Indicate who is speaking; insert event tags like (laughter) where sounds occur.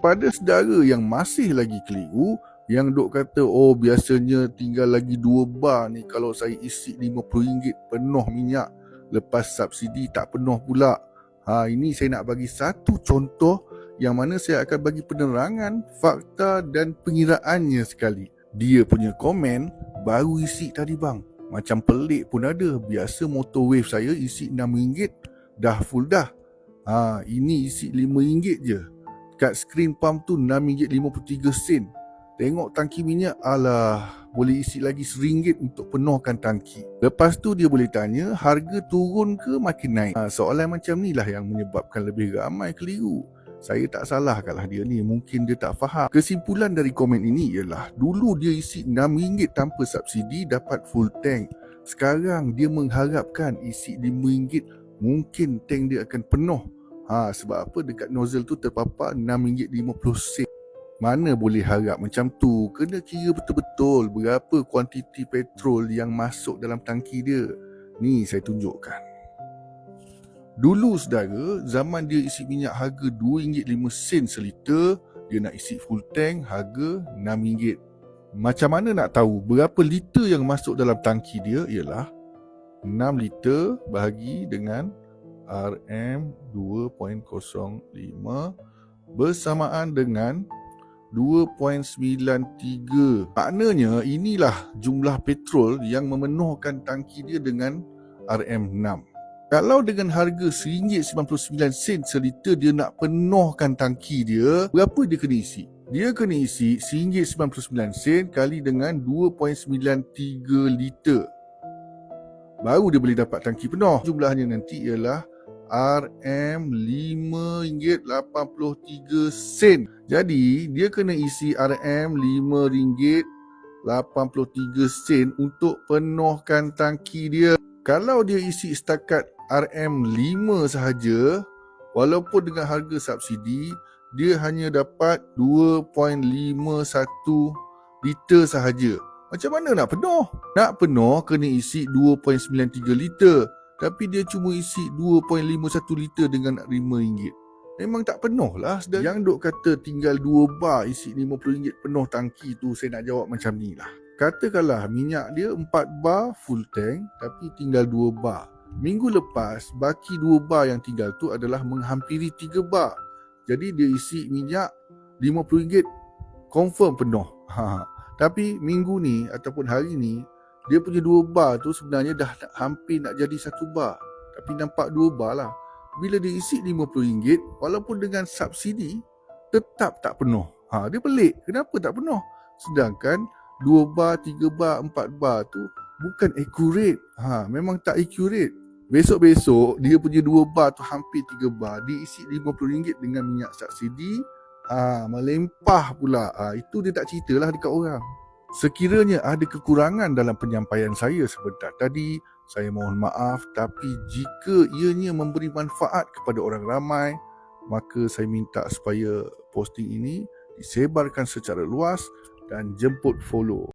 Speaker 1: Kepada saudara yang masih lagi keliru, yang duk kata, oh biasanya tinggal lagi 2 bar ni kalau saya isi RM50 penuh minyak. Lepas subsidi tak penuh pula. Ha, ini saya nak bagi satu contoh yang mana saya akan bagi penerangan, fakta dan pengiraannya sekali. Dia punya komen baru isi tadi bang. Macam pelik pun ada. Biasa motor wave saya isi RM6 dah full dah. Ha, ini isi RM5 je. Kat screen pump tu RM6.53 Tengok tangki minyak, alah, boleh isi lagi RM1 untuk penuhkan tangki. Lepas tu dia boleh tanya, harga turun ke makin naik? Ha, soalan macam ni lah yang menyebabkan lebih ramai keliru. Saya tak salah kalau dia ni, mungkin dia tak faham. Kesimpulan dari komen ini ialah, dulu dia isi RM6 tanpa subsidi dapat full tank. Sekarang dia mengharapkan isi RM5 mungkin tank dia akan penuh. Ha, sebab apa dekat nozzle tu terpapar RM6.50 mana boleh harap macam tu? Kena kira betul-betul berapa kuantiti petrol yang masuk dalam tangki dia. Ni saya tunjukkan. Dulu saudara, zaman dia isi minyak harga RM2.05 seliter, dia nak isi full tank harga RM6. Macam mana nak tahu berapa liter yang masuk dalam tangki dia ialah 6 liter bahagi dengan RM 2.05 bersamaan dengan 2.93 Maknanya inilah jumlah petrol yang memenuhkan tangki dia dengan RM6 Kalau dengan harga RM1.99 seliter dia nak penuhkan tangki dia Berapa dia kena isi? Dia kena isi RM1.99 kali dengan 2.93 liter. Baru dia boleh dapat tangki penuh. Jumlahnya nanti ialah RM5.83. Jadi, dia kena isi RM5.83 untuk penuhkan tangki dia. Kalau dia isi setakat RM5 sahaja, walaupun dengan harga subsidi, dia hanya dapat 2.51 liter sahaja. Macam mana nak penuh? Nak penuh kena isi 2.93 liter tapi dia cuma isi 2.51 liter dengan nak RM5. Memang tak penuh lah. Yang duk kata tinggal 2 bar isi RM50 penuh tangki tu saya nak jawab macam ni lah. Katakanlah minyak dia 4 bar full tank tapi tinggal 2 bar. Minggu lepas baki 2 bar yang tinggal tu adalah menghampiri 3 bar. Jadi dia isi minyak RM50 confirm penuh. (laughs) Ha. Tapi minggu ni ataupun hari ni dia punya dua bar tu sebenarnya dah hampir nak jadi satu bar. Tapi nampak dua bar lah. Bila dia isi RM50, walaupun dengan subsidi, tetap tak penuh. Ha, dia pelik. Kenapa tak penuh? Sedangkan dua bar, tiga bar, empat bar tu bukan accurate. Ha, memang tak accurate. Besok-besok, dia punya dua bar tu hampir tiga bar. Dia isi RM50 dengan minyak subsidi. Ha, melempah pula. Ha, itu dia tak ceritalah dekat orang. Sekiranya ada kekurangan dalam penyampaian saya sebentar tadi, saya mohon maaf tapi jika ianya memberi manfaat kepada orang ramai, maka saya minta supaya posting ini disebarkan secara luas dan jemput follow.